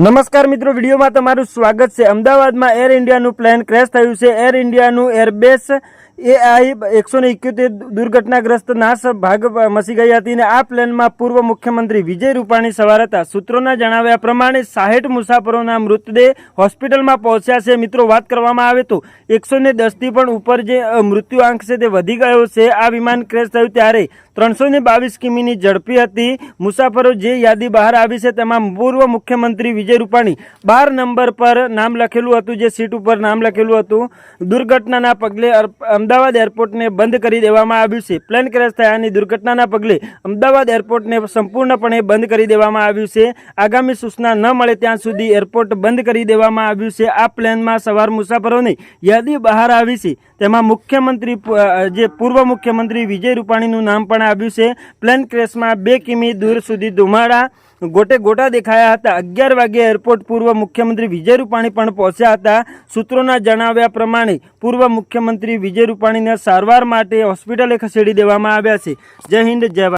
નમસ્કાર મિત્રો, વિડીયોમાં તમારું સ્વાગત છે. અમદાવાદમાં એર ઇન્ડિયાનું પ્લેન ક્રેશ થયું છે. એર ઇન્ડિયાનું એરબેસ એઆઈ એકસો ને ઇક્યોતેર દુર્ઘટનાગ્રસ્ત નાશ ભાગ મસી ગઈ હતી અને આ પ્લેનમાં પૂર્વ મુખ્યમંત્રી વિજય રૂપાણી સવાર હતા. સૂત્રોના જણાવ્યા પ્રમાણે સાહીઠ મુસાફરોના મૃતદેહ હોસ્પિટલમાં પહોંચ્યા છે. મિત્રો, વાત કરવામાં આવે તો એકસો ને દસથી પણ ઉપર જે મૃત્યુઆંક છે તે વધી ગયો છે. આ વિમાન ક્રેશ થયું ત્યારે ત્રણસો ને બાવીસ કિમીની ઝડપી હતી. મુસાફરો જે યાદી બહાર આવી છે તેમાં પૂર્વ મુખ્યમંત્રી વિજય રૂપાણી બાર નંબર પર નામ લખેલું હતું, જે સીટ ઉપર નામ લખેલું હતું. દુર્ઘટનાના પગલે અમદાવાદ એરપોર્ટને બંધ કરી દેવામાં આવ્યું છે. પ્લેન ક્રેશ થયાની દુર્ઘટનાના પગલે અમદાવાદ એરપોર્ટને સંપૂર્ણપણે બંધ કરી દેવામાં આવ્યું છે. આગામી સૂચના ન મળે ત્યાં સુધી એરપોર્ટ બંધ કરી દેવામાં આવ્યું છે. આ પ્લેનમાં સવાર મુસાફરોની યાદી બહાર આવી છે. તેમાં મુખ્યમંત્રી જે પૂર્વ મુખ્યમંત્રી વિજય રૂપાણીનું નામ પણ આવ્યું છે. પ્લેન ક્રેશમાં બે કિમી દૂર સુધી ધુમાડા ગોટે ગોટા દેખાયા હતા. અગિયાર વાગે એરપોર્ટ પૂર્વ મુખ્યમંત્રી વિજય રૂપાણી પણ પહોંચ્યા હતા. સૂત્રોના જણાવ્યા પ્રમાણે પૂર્વ મુખ્યમંત્રી વિજય રૂપાણીને સારવાર માટે હોસ્પિટલે ખસેડી દેવામાં આવ્યા છે. જય હિન્દ જય